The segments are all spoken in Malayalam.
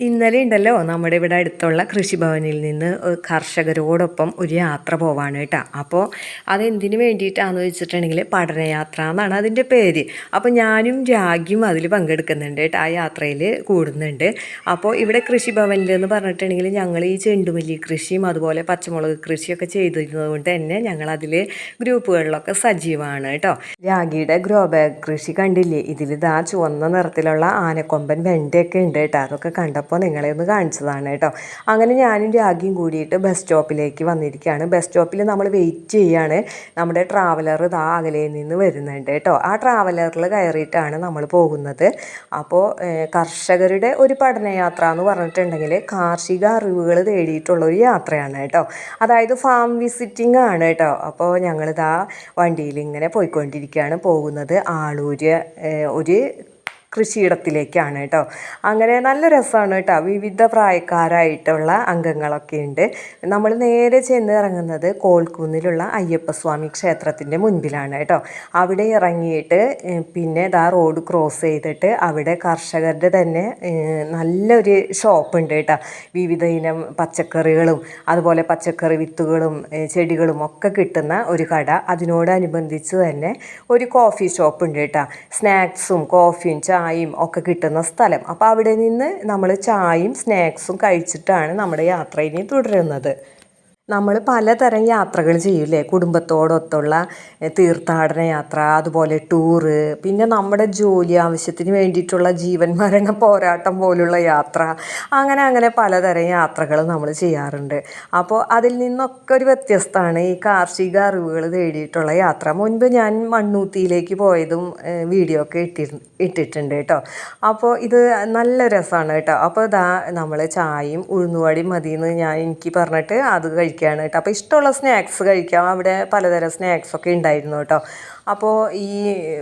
ഇന്നലെ ഉണ്ടല്ലോ നമ്മുടെ ഇവിടെ അടുത്തുള്ള കൃഷിഭവനിൽ നിന്ന് കർഷകരോടൊപ്പം ഒരു യാത്ര പോവാണ് കേട്ടോ. അപ്പോൾ അതെന്തിനു വേണ്ടിയിട്ടാണെന്ന് വെച്ചിട്ടുണ്ടെങ്കിൽ പഠനയാത്ര എന്നാണ് അതിന്റെ പേര്. അപ്പോൾ ഞാനും രാഗിയും അതിൽ പങ്കെടുക്കുന്നുണ്ട് കേട്ടോ ആ യാത്രയിൽ കൂടുന്നുണ്ട്. അപ്പോൾ ഇവിടെ കൃഷിഭവനിൽ എന്ന് പറഞ്ഞിട്ടുണ്ടെങ്കിൽ ഞങ്ങൾ ഈ ചെണ്ടുമല്ലി കൃഷിയും അതുപോലെ പച്ചമുളക് കൃഷിയൊക്കെ ചെയ്തിരുന്നത് കൊണ്ട് തന്നെ ഞങ്ങൾ ഗ്രൂപ്പുകളിലൊക്കെ സജീവമാണ് കേട്ടോ. രാഗിയുടെ ഗ്രോ ബാഗ് കൃഷി കണ്ടില്ലേ? ഇതിൽ ഇതാ ചുവന്ന നിറത്തിലുള്ള ആനക്കൊമ്പൻ വെണ്ടയൊക്കെ ഉണ്ട് കേട്ടോ അതൊക്കെ കണ്ടപ്പോൾ നിങ്ങളെ ഒന്ന് കാണിച്ചതാണ് കേട്ടോ. അങ്ങനെ ഞാനും രാഗിയും കൂടിയിട്ട് ബസ് സ്റ്റോപ്പിലേക്ക് വന്നിരിക്കുകയാണ്. ബസ് സ്റ്റോപ്പിൽ നമ്മൾ വെയിറ്റ് ചെയ്യാണ്. നമ്മുടെ ട്രാവലർ ഇതാ അകലയിൽ നിന്ന് വരുന്നുണ്ട് കേട്ടോ. ആ ട്രാവലറിൽ കയറിയിട്ടാണ് നമ്മൾ പോകുന്നത്. അപ്പോൾ കർഷകരുടെ ഒരു പഠനയാത്ര എന്ന് പറഞ്ഞിട്ടുണ്ടെങ്കിൽ കാർഷിക അറിവുകൾ തേടിയിട്ടുള്ള ഒരു യാത്രയാണ് കേട്ടോ. അതായത് ഫാം വിസിറ്റിംഗ് ആണ് കേട്ടോ. അപ്പോൾ ഞങ്ങളിതാ വണ്ടിയിൽ ഇങ്ങനെ പോയിക്കൊണ്ടിരിക്കുകയാണ്. പോകുന്നത് ആളൂര് ഒരു കൃഷിയിടത്തിലേക്കാണ് കേട്ടോ. അങ്ങനെ നല്ല രസമാണ് കേട്ടോ. വിവിധ പ്രായക്കാരായിട്ടുള്ള അംഗങ്ങളൊക്കെ ഉണ്ട്. നമ്മൾ നേരെ ചെന്ന് ഇറങ്ങുന്നത് കോൽക്കുന്നിലുള്ള അയ്യപ്പസ്വാമി ക്ഷേത്രത്തിന്റെ മുൻപിലാണ് കേട്ടോ. അവിടെ ഇറങ്ങിയിട്ട് പിന്നെ ഇതാ റോഡ് ക്രോസ് ചെയ്തിട്ട് അവിടെ കർഷകരുടെ തന്നെ നല്ലൊരു ഷോപ്പുണ്ട് കേട്ടോ. വിവിധ ഇനം പച്ചക്കറികളും അതുപോലെ പച്ചക്കറി വിത്തുകളും ചെടികളും ഒക്കെ കിട്ടുന്ന ഒരു കട. അതിനോടനുബന്ധിച്ച് തന്നെ ഒരു കോഫി ഷോപ്പ് ഉണ്ട് കേട്ടോ. സ്നാക്സും കോഫിയും ചായയും ഒക്കെ കിട്ടുന്ന സ്ഥലം. അപ്പോൾ അവിടെ നിന്ന് നമ്മൾ ചായയും സ്നാക്സും കഴിച്ചിട്ടാണ് നമ്മുടെ യാത്ര ഇനി തുടരുന്നത്. നമ്മൾ പലതരം യാത്രകൾ ചെയ്യൂലേ കുടുംബത്തോടൊത്തുള്ള തീർത്ഥാടന യാത്ര അതുപോലെ ടൂറ് പിന്നെ നമ്മുടെ ജോലി ആവശ്യത്തിന് വേണ്ടിയിട്ടുള്ള ജീവൻ മരണ പോരാട്ടം പോലുള്ള യാത്ര അങ്ങനെ അങ്ങനെ പലതരം യാത്രകൾ നമ്മൾ ചെയ്യാറുണ്ട്. അപ്പോൾ അതിൽ നിന്നൊക്കെ ഒരു വ്യത്യസ്തമാണ് ഈ കാർഷിക അറിവുകൾ തേടിയിട്ടുള്ള യാത്ര. മുൻപ് ഞാൻ മണ്ണൂത്തിയിലേക്ക് പോയതും വീഡിയോ ഒക്കെ ഇട്ടി ഇട്ടിട്ടുണ്ട് കേട്ടോ. അപ്പോൾ ഇത് നല്ല രസമാണ് കേട്ടോ. അപ്പോൾ ഇതാ നമ്മൾ ചായയും ഉഴുന്നുവടിയും മതിയെന്ന് ഞാൻ എനിക്ക് പറഞ്ഞിട്ട് അത് കഴിക്കുകയാണ് കേട്ടോ. അപ്പോൾ ഇഷ്ടമുള്ള സ്നാക്സ് കഴിക്കാം. അവിടെ പലതരം സ്നാക്സൊക്കെ ഉണ്ടായിരുന്നു കേട്ടോ. അപ്പോൾ ഈ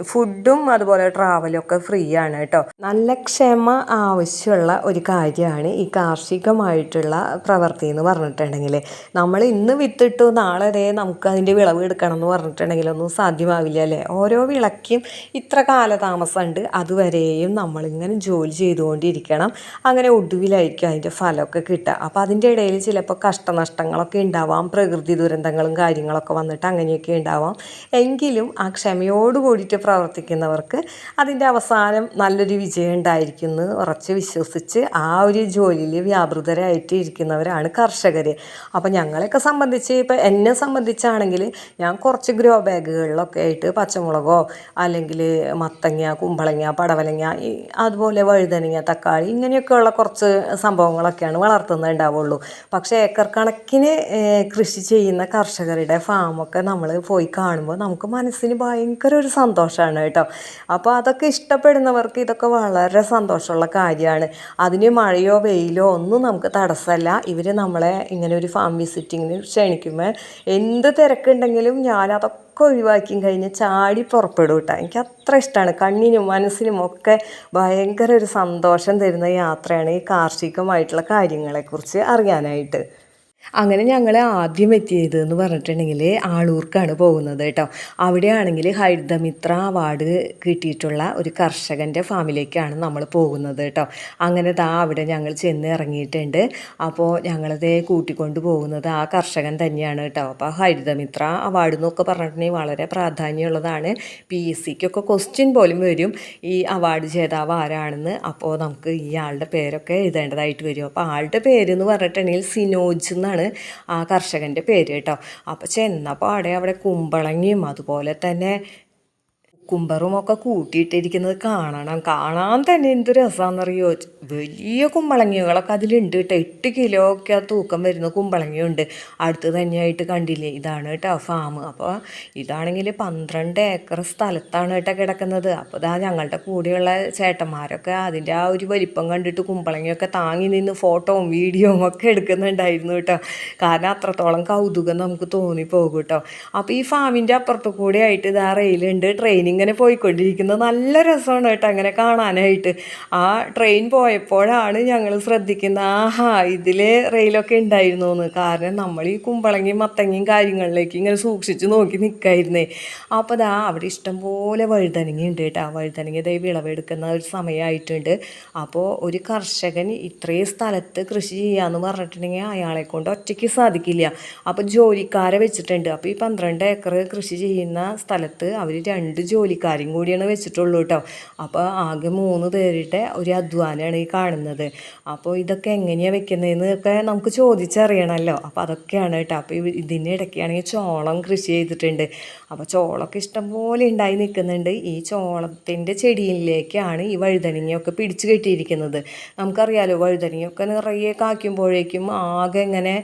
ഫുഡും അതുപോലെ ട്രാവലും ഒക്കെ ഫ്രീ ആണ് കേട്ടോ. നല്ല ക്ഷമ ആവശ്യമുള്ള ഒരു കാര്യമാണ് ഈ കാർഷികമായിട്ടുള്ള പ്രവൃത്തി എന്ന് പറഞ്ഞിട്ടുണ്ടെങ്കിൽ നമ്മൾ ഇന്ന് വിത്തിട്ടു നാളെ വരെ നമുക്ക് അതിന്റെ വിളവ് എടുക്കണം എന്ന് പറഞ്ഞിട്ടുണ്ടെങ്കിലൊന്നും സാധ്യമാവില്ല അല്ലേ? ഓരോ വിളക്കും ഇത്ര കാലതാമസമുണ്ട്. അതുവരെയും നമ്മളിങ്ങനെ ജോലി ചെയ്തുകൊണ്ടിരിക്കണം. അങ്ങനെ ഒടുവിലായിരിക്കും അതിന്റെ ഫലമൊക്കെ കിട്ടുക. അപ്പോൾ അതിന്റെ ഇടയിൽ ചിലപ്പോൾ കഷ്ടനഷ്ടങ്ങളൊക്കെ ഉണ്ടാവാം. പ്രകൃതി ദുരന്തങ്ങളും കാര്യങ്ങളൊക്കെ വന്നിട്ട് അങ്ങനെയൊക്കെ ഉണ്ടാവാം. എങ്കിലും ആ ക്ഷമയോട് കൂടിയിട്ട് പ്രവർത്തിക്കുന്നവർക്ക് അതിന്റെ അവസാനം നല്ലൊരു വിജയം ഉണ്ടായിരിക്കും എന്ന് ഉറച്ച് വിശ്വസിച്ച് ആ ഒരു ജോലിയിൽ വ്യാപൃതരായിട്ട് ഇരിക്കുന്നവരാണ് കർഷകർ. അപ്പോൾ ഞങ്ങളെയൊക്കെ സംബന്ധിച്ച് ഇപ്പോൾ എന്നെ സംബന്ധിച്ചാണെങ്കിൽ ഞാൻ കുറച്ച് ഗ്രോ ബാഗുകളിലൊക്കെ ആയിട്ട് പച്ചമുളകോ അല്ലെങ്കിൽ മത്തങ്ങ കുമ്പളങ്ങ പടവലങ്ങ അതുപോലെ വഴുതനങ്ങ തക്കാളി ഇങ്ങനെയൊക്കെയുള്ള കുറച്ച് സംഭവങ്ങളൊക്കെയാണ് വളർത്തുന്നത് വളർത്തുന്നുണ്ടാവുള്ളൂ പക്ഷേ ഏക്കർ കണക്കിന് കൃഷി ചെയ്യുന്ന കർഷകരുടെ ഫാമൊക്കെ നമ്മൾ പോയി കാണുമ്പോൾ നമുക്ക് മനസ്സിന് ഭയങ്കര ഒരു സന്തോഷമാണ് കേട്ടോ. അപ്പോൾ അതൊക്കെ ഇഷ്ടപ്പെടുന്നവർക്ക് ഇതൊക്കെ വളരെ സന്തോഷമുള്ള കാര്യമാണ്. അതിന് മഴയോ വെയിലോ ഒന്നും നമുക്ക് തടസ്സമല്ല. ഇവർ നമ്മളെ ഇങ്ങനെ ഒരു ഫാം വിസിറ്റിങ്ങിന് ക്ഷണിക്കുമ്പോൾ എന്ത് തിരക്കുണ്ടെങ്കിലും ഞാനതൊക്കെ ഒക്കെ ഒഴിവാക്കി കഴിഞ്ഞ് ചാടി പുറപ്പെടും കേട്ടോ. എനിക്ക് അത്ര ഇഷ്ടമാണ്. കണ്ണിനും മനസ്സിനും ഒക്കെ ഭയങ്കര ഒരു സന്തോഷം തരുന്ന യാത്രയാണ് ഈ കാർഷികമായിട്ടുള്ള കാര്യങ്ങളെക്കുറിച്ച് അറിയാനായിട്ട്. അങ്ങനെ ഞങ്ങൾ ആദ്യം എത്തിയത് എന്ന് പറഞ്ഞിട്ടുണ്ടെങ്കിൽ ആളൂർക്കാണ് പോകുന്നത് കേട്ടോ. അവിടെയാണെങ്കിൽ ഹരിതമിത്ര അവാർഡ് കിട്ടിയിട്ടുള്ള ഒരു കർഷകന്റെ ഫാമിലേക്കാണ് നമ്മൾ പോകുന്നത് കേട്ടോ. അങ്ങനെ താ അവിടെ ഞങ്ങൾ ചെന്ന് ഇറങ്ങിയിട്ടുണ്ട്. അപ്പോൾ ഞങ്ങളത് കൂട്ടിക്കൊണ്ട് പോകുന്നത് ആ കർഷകൻ തന്നെയാണ് കേട്ടോ. അപ്പോൾ ഹരിതമിത്ര അവാർഡ് എന്നൊക്കെ പറഞ്ഞിട്ടുണ്ടെങ്കിൽ വളരെ പ്രാധാന്യമുള്ളതാണ്. പി എസ് സിക്കൊക്കെ ക്വസ്റ്റ്യൻ പോലും വരും. ഈ അവാർഡ് ജേതാവ് ആരാണെന്ന് അപ്പോൾ നമുക്ക് ഈ ആളുടെ പേരൊക്കെ എഴുതേണ്ടതായിട്ട് വരും. അപ്പോൾ ആളുടെ പേരെന്ന് പറഞ്ഞിട്ടുണ്ടെങ്കിൽ സിനോജ് എന്നാണ് ആ കർഷകന്റെ പേര് കേട്ടോ. അപ്പോൾ ചെന്നപ്പോൾ അവിടെ അവിടെ കുമ്പളങ്ങിയും അതുപോലെ തന്നെ കുമ്പറും ഒക്കെ കൂട്ടിയിട്ടിരിക്കുന്നത് കാണണം. കാണാൻ തന്നെ എന്ത് രസമാണെന്നറിയോ വലിയ കുമ്പളങ്ങികളൊക്കെ അതിലുണ്ട് കേട്ടോ. എട്ട് കിലോ ഒക്കെ തൂക്കം വരുന്ന കുമ്പളങ്ങിയുണ്ട്. അടുത്ത് തന്നെയായിട്ട് കണ്ടില്ലേ? ഇതാണ് കേട്ടോ ഫാം അപ്പോൾ ഇതാണെങ്കിൽ പന്ത്രണ്ട് ഏക്കർ സ്ഥലത്താണ് കേട്ടോ കിടക്കുന്നത്. അപ്പോൾ ഇതാ ഞങ്ങളുടെ കൂടെയുള്ള ചേട്ടന്മാരൊക്കെ അതിന്റെ ആ ഒരു വലിപ്പം കണ്ടിട്ട് കുമ്പളങ്ങിയൊക്കെ താങ്ങി നിന്ന് ഫോട്ടോയും വീഡിയോയും ഒക്കെ എടുക്കുന്നുണ്ടായിരുന്നു കേട്ടോ. കാരണം അത്രത്തോളം കൗതുകം നമുക്ക് തോന്നിപ്പോകും കേട്ടോ. അപ്പോൾ ഈ ഫാമിന്റെ അപ്പുറത്ത് കൂടെ ആയിട്ട് ഇതാ റെയിലുണ്ട് ട്രെയിനും ഇങ്ങനെ പോയിക്കൊണ്ടിരിക്കുന്നത്. നല്ല രസമാണ് കേട്ടോ അങ്ങനെ കാണാനായിട്ട്. ആ ട്രെയിൻ പോയപ്പോഴാണ് ഞങ്ങൾ ശ്രദ്ധിക്കുന്നത് ആഹാ ഇതിൽ റെയിലൊക്കെ ഉണ്ടായിരുന്നു എന്ന് കാരണം നമ്മൾ ഈ കുമ്പളങ്ങയും മത്തങ്ങയും കാര്യങ്ങളിലേക്ക് ഇങ്ങനെ സൂക്ഷിച്ച് നോക്കി നിൽക്കായിരുന്നേ അപ്പോൾ ദാ അവിടെ ഇഷ്ടംപോലെ വഴുതനങ്ങ ഉണ്ട് കേട്ടോ. ആ വഴുതനങ്ങ ദൈവം വിളവെടുക്കുന്ന ഒരു സമയമായിട്ടുണ്ട്. അപ്പോൾ ഒരു കർഷകൻ ഇത്രയും സ്ഥലത്ത് കൃഷി ചെയ്യാന്ന് പറഞ്ഞിട്ടുണ്ടെങ്കിൽ അയാളെ കൊണ്ട് ഒറ്റയ്ക്ക് സാധിക്കില്ല. അപ്പോൾ ജോലിക്കാരെ വെച്ചിട്ടുണ്ട്. അപ്പോൾ ഈ പന്ത്രണ്ട് ഏക്കർ കൃഷി ചെയ്യുന്ന സ്ഥലത്ത് അവർ രണ്ട് ജോലിക്കാരും കൂടിയാണ് വെച്ചിട്ടുള്ളൂ കേട്ടോ. അപ്പോൾ ആകെ മൂന്ന് പേരുടെ ഒരു അധ്വാനമാണ് ഈ കാണുന്നത്. അപ്പോൾ ഇതൊക്കെ എങ്ങനെയാണ് വെക്കുന്നതെന്ന് ഒക്കെ നമുക്ക് ചോദിച്ചറിയണമല്ലോ അപ്പോൾ അതൊക്കെയാണ് കേട്ടോ. അപ്പോൾ ഇതിന്റെ ഇടയ്ക്കാണെങ്കിൽ ചോളം കൃഷി ചെയ്തിട്ടുണ്ട്. അപ്പോൾ ചോളമൊക്കെ ഇഷ്ടംപോലെ ഉണ്ടായി നിൽക്കുന്നുണ്ട്. ഈ ചോളത്തിന്റെ ചെടിയിലേക്കാണ് ഈ വഴുതനങ്ങയൊക്കെ പിടിച്ചു കെട്ടിയിരിക്കുന്നത്. നമുക്കറിയാലോ വഴുതനങ്ങയൊക്കെ നിറയെ കാക്കുമ്പോഴേക്കും ആകെ ഇങ്ങനെ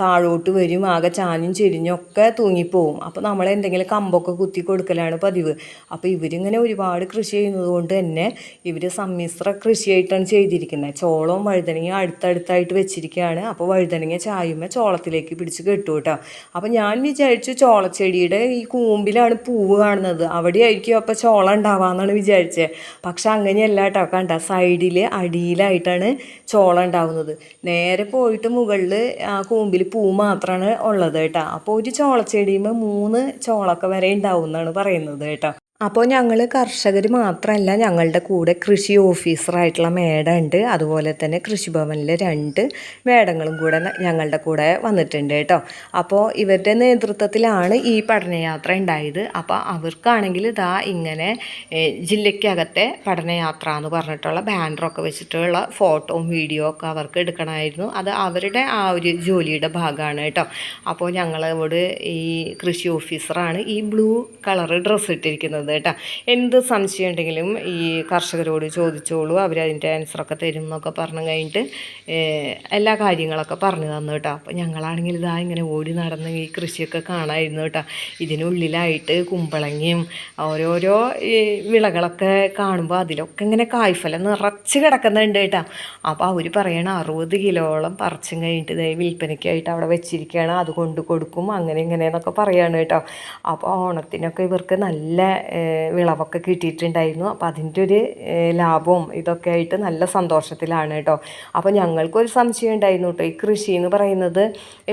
താഴോട്ട് വരും. ആകെ ചാഞ്ഞും ചെരിഞ്ഞൊക്കെ തൂങ്ങിപ്പോവും. അപ്പോൾ നമ്മൾ എന്തെങ്കിലും കമ്പൊക്കെ കുത്തി കൊടുക്കലാണ് പതിവ്. അപ്പോൾ ഇവരിങ്ങനെ ഒരുപാട് കൃഷി ചെയ്യുന്നത് കൊണ്ട് തന്നെ ഇവർ സമ്മിശ്ര കൃഷിയായിട്ടാണ് ചെയ്തിരിക്കുന്നത് ചോളവും വഴുതനങ്ങയും അടുത്തടുത്തായിട്ട് വെച്ചിരിക്കുകയാണ് അപ്പോൾ വഴുതനങ്ങ ചായുമ്പോൾ ചോളത്തിലേക്ക് പിടിച്ച് കെട്ടു കേട്ടോ അപ്പോൾ ഞാൻ വിചാരിച്ചു ചോളച്ചെടിയുടെ ഈ കൂമ്പിലാണ് പൂവ് കാണുന്നത്. അവിടെയായിരിക്കും അപ്പോൾ ചോളം ഉണ്ടാവാന്നാണ് വിചാരിച്ചത് പക്ഷെ അങ്ങനെയല്ല കേട്ടോ കണ്ട സൈഡിൽ അടിയിലായിട്ടാണ് ചോളം ഉണ്ടാവുന്നത്. നേരെ പോയിട്ട് മുകളിൽ ആ കൂമ്പിൽ പൂ മാത്രമാണ് ഉള്ളത് കേട്ടോ അപ്പോൾ ഒരു ചോളച്ചെടിയുമ്പോൾ മൂന്ന് ചോളൊക്കെ വരെ ഉണ്ടാവും എന്നാണ് പറയുന്നത് കേട്ടോ അപ്പോൾ ഞങ്ങൾ കർഷകർ മാത്രമല്ല ഞങ്ങളുടെ കൂടെ കൃഷി ഓഫീസറായിട്ടുള്ള മേഡം ഉണ്ട്. അതുപോലെ തന്നെ കൃഷിഭവനിലെ രണ്ട് മേഡങ്ങളും കൂടെ ഞങ്ങളുടെ കൂടെ വന്നിട്ടുണ്ട് കേട്ടോ. അപ്പോൾ ഇവരുടെ നേതൃത്വത്തിലാണ് ഈ പഠനയാത്ര ഉണ്ടായത്. അപ്പോൾ അവർക്കാണെങ്കിൽ ഇതാ ഇങ്ങനെ ജില്ലയ്ക്കകത്തെ പഠനയാത്ര എന്ന് പറഞ്ഞിട്ടുള്ള ബാനറൊക്കെ വെച്ചിട്ടുള്ള ഫോട്ടോയും വീഡിയോ ഒക്കെ അവർക്ക് എടുക്കണമായിരുന്നു. അത് അവരുടെ ആ ഒരു ജോലിയുടെ ഭാഗമാണ് കേട്ടോ. അപ്പോൾ ഞങ്ങളോട് ഈ കൃഷി ഓഫീസറാണ് ഈ ബ്ലൂ കളർ ഡ്രസ്സ് ഇട്ടിരിക്കുന്നത്. കേട്ടോ. എന്ത് സംശയം ഉണ്ടെങ്കിലും ഈ കർഷകരോട് ചോദിച്ചോളൂ. അവർ അതിന്റെ ആൻസറൊക്കെ തരും എന്നൊക്കെ പറഞ്ഞു കഴിഞ്ഞിട്ട് എല്ലാ കാര്യങ്ങളൊക്കെ പറഞ്ഞു തന്നു കേട്ടോ. അപ്പോൾ ഞങ്ങളാണെങ്കിൽ ഇതാ ഇങ്ങനെ ഓടി നടന്ന് ഈ കൃഷിയൊക്കെ കാണാമായിരുന്നു കേട്ടോ. ഇതിനുള്ളിലായിട്ട് കുമ്പളങ്ങയും ഓരോരോ വിളകളൊക്കെ കാണുമ്പോൾ അതിലൊക്കെ ഇങ്ങനെ കായ്ഫലം നിറച്ച് കിടക്കുന്നുണ്ട് കേട്ടോ. അപ്പോൾ അവർ പറയണ അറുപത് കിലോളം പറിച്ചും കഴിഞ്ഞിട്ട് ദേ വിൽപ്പനയ്ക്കായിട്ട് അവിടെ വെച്ചിരിക്കുകയാണ്. അത് കൊണ്ട് കൊടുക്കും. അങ്ങനെ ഇങ്ങനെ എന്നൊക്കെ പറയുകയാണ് കേട്ടോ. അപ്പോൾ ഓണത്തിനൊക്കെ ഇവർക്ക് നല്ല വിളവൊക്കെ കിട്ടിയിട്ടുണ്ടായിരുന്നു. അപ്പോൾ അതിന്റെ ഒരു ലാഭവും ഇതൊക്കെ ആയിട്ട് നല്ല സന്തോഷത്തിലാണ് കേട്ടോ അപ്പോൾ ഞങ്ങൾക്കൊരു സംശയം ഉണ്ടായിരുന്നു കേട്ടോ ഈ കൃഷി എന്ന് പറയുന്നത്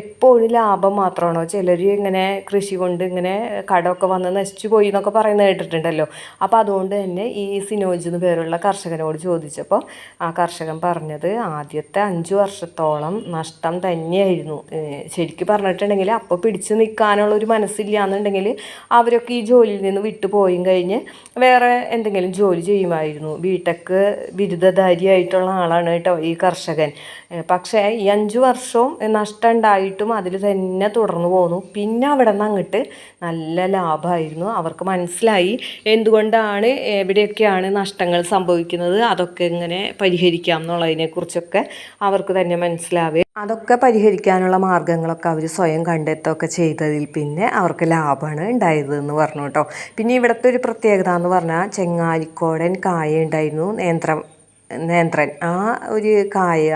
എപ്പോഴും ലാഭം മാത്രമാണോ? ചിലർ ഇങ്ങനെ കൃഷി കൊണ്ട് ഇങ്ങനെ കടമൊക്കെ വന്ന് നശിച്ചു പോയി എന്നൊക്കെ പറയുന്നത് കേട്ടിട്ടുണ്ടല്ലോ. അപ്പോൾ അതുകൊണ്ട് തന്നെ ഈ സിനോജ് എന്ന് പേരുള്ള കർഷകനോട് ചോദിച്ചപ്പോൾ ആ കർഷകൻ പറഞ്ഞത് ആദ്യത്തെ അഞ്ച് വർഷത്തോളം നഷ്ടം തന്നെയായിരുന്നു. ശരിക്കും പറഞ്ഞിട്ടുണ്ടെങ്കിൽ അപ്പോൾ പിടിച്ചു നിൽക്കാനുള്ള ഒരു മനസ്സില്ല എന്നുണ്ടെങ്കിൽ അവരൊക്കെ ഈ ജോലിയിൽ നിന്ന് വിട്ടുപോയും. കഴിഞ്ഞ് വേറെ എന്തെങ്കിലും ജോലി ചെയ്യുമായിരുന്നു. ബിടെക് ബിരുദധാരിയായിട്ടുള്ള ആളാണ് കേട്ടോ ഈ കർഷകൻ. പക്ഷേ ഈ അഞ്ച് വർഷവും നഷ്ടം ഉണ്ടായിട്ടും അതിൽ തന്നെ തുടർന്നു പോന്നു. പിന്നെ അവിടെ നിന്ന് അങ്ങോട്ട് നല്ല ലാഭമായിരുന്നു അവർക്ക് മനസ്സിലായി എന്തുകൊണ്ടാണ് എവിടെയൊക്കെയാണ് നഷ്ടങ്ങൾ സംഭവിക്കുന്നത് അതൊക്കെ ഇങ്ങനെ പരിഹരിക്കാം എന്നുള്ളതിനെക്കുറിച്ചൊക്കെ അവർക്ക് തന്നെ മനസ്സിലാവേ. അതൊക്കെ പരിഹരിക്കാനുള്ള മാർഗങ്ങളൊക്കെ അവർ സ്വയം കണ്ടെത്തുകയൊക്കെ ചെയ്തതിൽ പിന്നെ അവർക്ക് ലാഭമാണ് ഉണ്ടായത് എന്ന് പറഞ്ഞു കേട്ടോ. പിന്നെ ഇവിടുത്തെ ഒരു പ്രത്യേകത എന്ന് പറഞ്ഞാൽ ചെങ്ങാലിക്കോടൻ കായ ഉണ്ടായിരുന്നു നേന്ത്രം നേന്ത്രൻ. ആ ഒരു കായ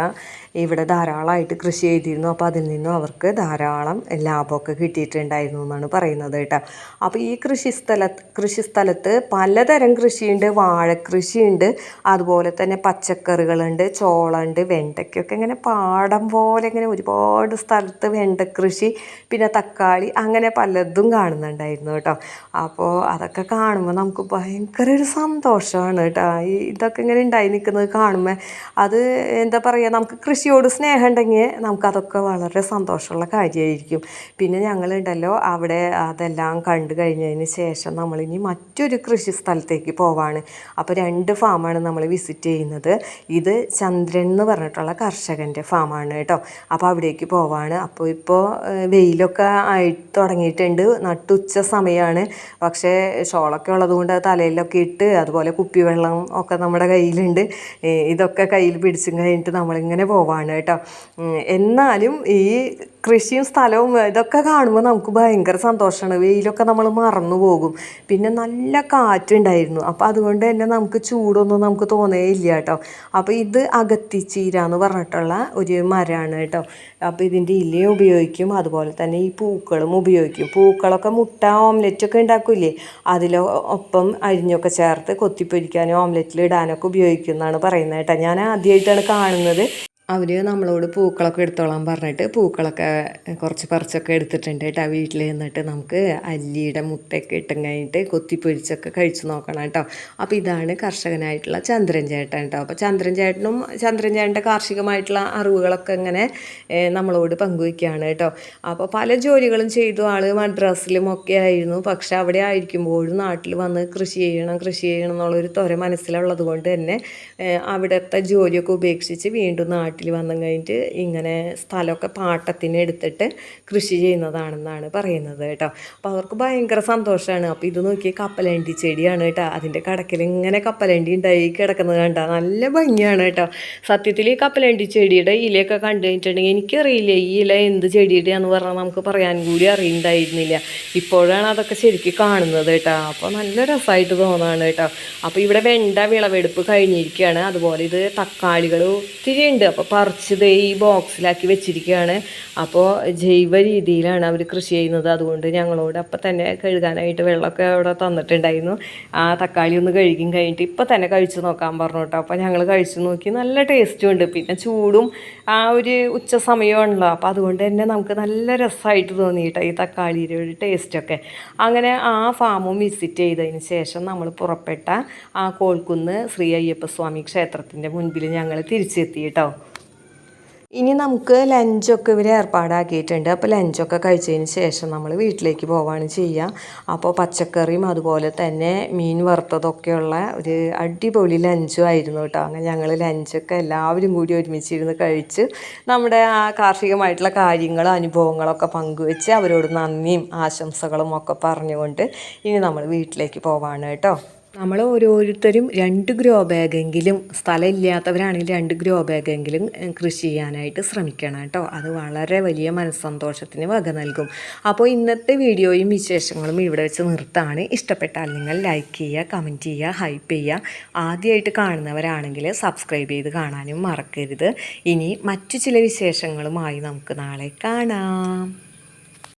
ഇവിടെ ധാരാളമായിട്ട് കൃഷി ചെയ്തിരുന്നു. അപ്പോൾ അതിൽ നിന്നും അവർക്ക് ധാരാളം ലാഭമൊക്കെ കിട്ടിയിട്ടുണ്ടായിരുന്നു എന്നാണ് പറയുന്നത് കേട്ടോ. അപ്പോൾ ഈ കൃഷി സ്ഥല കൃഷി സ്ഥലത്ത് പലതരം കൃഷിയുണ്ട്. വാഴക്കൃഷിയുണ്ട്. അതുപോലെ തന്നെ പച്ചക്കറികളുണ്ട്. ചോളമുണ്ട് വെണ്ടയ്ക്കൊക്കെ ഇങ്ങനെ പാടം പോലെ ഇങ്ങനെ ഒരുപാട് സ്ഥലത്ത് വെണ്ടക്കൃഷി പിന്നെ തക്കാളി അങ്ങനെ പലതും കാണുന്നുണ്ടായിരുന്നു കേട്ടോ. അപ്പോൾ അതൊക്കെ കാണുമ്പോൾ നമുക്ക് ഭയങ്കര ഒരു സന്തോഷമാണ് കേട്ടോ. ഇതൊക്കെ ഇങ്ങനെ ഉണ്ടായി നിൽക്കുന്നത് കാണുമ്പോൾ അത് എന്താ പറയുക നമുക്ക് കൃഷിയോട് സ്നേഹം ഉണ്ടെങ്കിൽ നമുക്കതൊക്കെ വളരെ സന്തോഷമുള്ള കാര്യമായിരിക്കും. പിന്നെ ഞങ്ങളുണ്ടല്ലോ അവിടെ അതെല്ലാം കണ്ടു കഴിഞ്ഞതിന് ശേഷം നമ്മളിനി മറ്റൊരു കൃഷി സ്ഥലത്തേക്ക് പോവാണ്. അപ്പോൾ രണ്ട് ഫാമാണ് നമ്മൾ വിസിറ്റ് ചെയ്യുന്നത്. ഇത് ചന്ദ്രൻ എന്ന് പറഞ്ഞിട്ടുള്ള കർഷകന്റെ ഫാമാണ് കേട്ടോ. അപ്പോൾ അവിടേക്ക് പോവാണ്. അപ്പോൾ ഇപ്പോൾ വെയിലൊക്കെ ആയി തുടങ്ങിയിട്ടുണ്ട്. നട്ടുച്ച സമയമാണ്. പക്ഷേ ഷോളൊക്കെ ഉള്ളതുകൊണ്ട് തലയിലൊക്കെ ഇട്ട് അതുപോലെ കുപ്പിവെള്ളം ഒക്കെ നമ്മുടെ കയ്യിലുണ്ട്. ഇതൊക്കെ കയ്യിൽ പിടിച്ചും കഴിഞ്ഞിട്ട് നമ്മളിങ്ങനെ പോവാണ്. പോവാണ് കേട്ടോ. എന്നാലും ഈ കൃഷിയും സ്ഥലവും ഇതൊക്കെ കാണുമ്പോൾ നമുക്ക് ഭയങ്കര സന്തോഷമാണ് വെയിലൊക്കെ നമ്മൾ മറന്നു പോകും. പിന്നെ നല്ല കാറ്റുണ്ടായിരുന്നു. അപ്പോൾ അതുകൊണ്ട് തന്നെ നമുക്ക് ചൂടൊന്നും നമുക്ക് തോന്നേ ഇല്ല കേട്ടോ. അപ്പോൾ ഇത് അകത്തിച്ചീര എന്ന് പറഞ്ഞിട്ടുള്ള ഒരു മരമാണ് കേട്ടോ. അപ്പോൾ ഇതിന്റെ ഇലയും ഉപയോഗിക്കും. അതുപോലെ തന്നെ ഈ പൂക്കളും ഉപയോഗിക്കും. പൂക്കളൊക്കെ മുട്ട ഓംലെറ്റ് ഒക്കെ ഉണ്ടാക്കില്ലേ? അതിലോ ഒപ്പം അരിഞ്ഞൊക്കെ ചേർത്ത് കൊത്തിപ്പൊരിക്കാനും ഓംലെറ്റിൽ ഇടാനൊക്കെ ഉപയോഗിക്കുന്നതാണ് പറയുന്നത് കേട്ടോ. ഞാൻ ആദ്യമായിട്ടാണ് കാണുന്നത്. അവർ നമ്മളോട് പൂക്കളൊക്കെ എടുത്തോളാൻ പറഞ്ഞിട്ട് പൂക്കളൊക്കെ കുറച്ച് പറിച്ചൊക്കെ എടുത്തിട്ടുണ്ട് കേട്ടോ വീട്ടിൽ നിന്നിട്ട് നമുക്ക് അല്ലിയുടെ മുട്ടയൊക്കെ ഇട്ടും കഴിഞ്ഞിട്ട് കൊത്തിപ്പൊരിച്ചൊക്കെ കഴിച്ചു നോക്കണം കേട്ടോ. അപ്പോൾ ഇതാണ് കർഷകനായിട്ടുള്ള ചന്ദ്രൻ ചേട്ടൻ കേട്ടോ. അപ്പോൾ ചന്ദ്രൻ ചേട്ടനും ചന്ദ്രൻ ചേട്ടന്റെ കാർഷികമായിട്ടുള്ള അറിവുകളൊക്കെ ഇങ്ങനെ നമ്മളോട് പങ്കുവയ്ക്കുകയാണ് കേട്ടോ. അപ്പോൾ പല ജോലികളും ചെയ്തു. ആൾ മദ്രാസിലും ഒക്കെ ആയിരുന്നു. പക്ഷെ അവിടെ ആയിരിക്കുമ്പോഴും നാട്ടിൽ വന്ന് കൃഷി ചെയ്യണം കൃഷി ചെയ്യണം എന്നുള്ളൊരു ത്വര മനസ്സിലുള്ളത് കൊണ്ട് തന്നെ അവിടുത്തെ ജോലിയൊക്കെ ഉപേക്ഷിച്ച് വീണ്ടും നാട്ടിൽ വന്നു കഴിഞ്ഞിട്ട് ഇങ്ങനെ സ്ഥലമൊക്കെ പാട്ടത്തിന് എടുത്തിട്ട് കൃഷി ചെയ്യുന്നതാണെന്നാണ് പറയുന്നത് കേട്ടോ. അപ്പോൾ അവർക്ക് ഭയങ്കര സന്തോഷമാണ് അപ്പോൾ ഇത് നോക്കി കപ്പലണ്ടി ചെടിയാണ് കേട്ടോ. അതിന്റെ കടക്കിൽ ഇങ്ങനെ കപ്പലണ്ടി ഉണ്ടായി കിടക്കുന്നത് കണ്ടോ? നല്ല ഭംഗിയാണ് കേട്ടോ. സത്യത്തിൽ ഈ കപ്പലണ്ടി ചെടിയുടെ ഇലയൊക്കെ കണ്ടു കഴിഞ്ഞിട്ടുണ്ടെങ്കിൽ എനിക്കറിയില്ല ഈ ഇല എന്ത് ചെടിയുടെയാന്ന് പറഞ്ഞാൽ നമുക്ക് പറയാൻ കൂടി അറിയുന്നുണ്ടായിരുന്നില്ല. ഇപ്പോഴാണ് അതൊക്കെ ശരിക്കും കാണുന്നത് കേട്ടോ. അപ്പോൾ നല്ല രസമായിട്ട് തോന്നുകയാണ് കേട്ടോ. അപ്പോൾ ഇവിടെ വെണ്ട വിളവെടുപ്പ് കഴിഞ്ഞിരിക്കുകയാണ്. അതുപോലെ ഇത് തക്കാളികൾ ഒത്തിരി ഉണ്ട്. അപ്പോൾ പറിച്ച് ദേ ഈ ബോക്സിലാക്കി വെച്ചിരിക്കുകയാണ് അപ്പോൾ ജൈവ രീതിയിലാണ് അവർ കൃഷി ചെയ്യുന്നത്. അതുകൊണ്ട് ഞങ്ങളോട് അപ്പം തന്നെ കഴുകാനായിട്ട് വെള്ളമൊക്കെ അവിടെ തന്നിട്ടുണ്ടായിരുന്നു. ആ തക്കാളി ഒന്ന് കഴുകിയും കഴിഞ്ഞിട്ട് ഇപ്പം തന്നെ കഴിച്ചു നോക്കാൻ പറഞ്ഞു കേട്ടോ അപ്പോൾ ഞങ്ങൾ കഴിച്ചു നോക്കി നല്ല ടേസ്റ്റും ഉണ്ട്. പിന്നെ ചൂടും ആ ഒരു ഉച്ച സമയമാണല്ലോ അപ്പോൾ അതുകൊണ്ട് തന്നെ നമുക്ക് നല്ല രസമായിട്ട് തോന്നി കേട്ടോ ഈ തക്കാളിയുടെ ഒരു ടേസ്റ്റൊക്കെ അങ്ങനെ ആ ഫാമും വിസിറ്റ് ചെയ്തതിന് ശേഷം നമ്മൾ പുറപ്പെട്ട ആ കോൾക്കുന്ന് ശ്രീ അയ്യപ്പസ്വാമി ക്ഷേത്രത്തിന്റെ മുൻപിൽ ഞങ്ങൾ തിരിച്ചെത്തി കേട്ടോ ഇനി നമുക്ക് ലഞ്ചൊക്കെ ഇവർ ഏർപ്പാടാക്കിയിട്ടുണ്ട്. അപ്പോൾ ലഞ്ചൊക്കെ കഴിച്ചതിന് ശേഷം നമ്മൾ വീട്ടിലേക്ക് പോവുകയാണ് ചെയ്യുക അപ്പോൾ പച്ചക്കറിയും അതുപോലെ തന്നെ മീൻ വറുത്തതൊക്കെയുള്ള ഒരു അടിപൊളി ലഞ്ചും ആയിരുന്നു കേട്ടോ. അങ്ങനെ ഞങ്ങൾ ലഞ്ചൊക്കെ എല്ലാവരും കൂടി ഒരുമിച്ചിരുന്ന് കഴിച്ച് നമ്മുടെ ആ കാർഷികമായിട്ടുള്ള കാര്യങ്ങളും അനുഭവങ്ങളൊക്കെ പങ്കുവെച്ച് അവരോട് നന്ദിയും ആശംസകളും ഒക്കെ പറഞ്ഞുകൊണ്ട് ഇനി നമ്മൾ വീട്ടിലേക്ക് പോവാണ് കേട്ടോ. നമ്മൾ ഓരോരുത്തരും രണ്ട് ഗ്രോ ബാഗെങ്കിലും സ്ഥലമില്ലാത്തവരാണെങ്കിൽ രണ്ട് ഗ്രോ ബാഗെങ്കിലും കൃഷി ചെയ്യാനായിട്ട് ശ്രമിക്കണം കേട്ടോ. അത് വളരെ വലിയ മനസ്സന്തോഷത്തിന് വക നൽകും. അപ്പോൾ ഇന്നത്തെ വീഡിയോയും വിശേഷങ്ങളും ഇവിടെ വെച്ച് നിർത്താണ്. ഇഷ്ടപ്പെട്ടാൽ നിങ്ങൾ ലൈക്ക് ചെയ്യുക കമന്റ് ചെയ്യുക ഹൈപ്പ് ചെയ്യുക. ആദ്യമായിട്ട് കാണുന്നവരാണെങ്കിൽ സബ്സ്ക്രൈബ് ചെയ്ത് കാണാനും മറക്കരുത്. ഇനി മറ്റു ചില വിശേഷങ്ങളുമായി നമുക്ക് നാളെ കാണാം.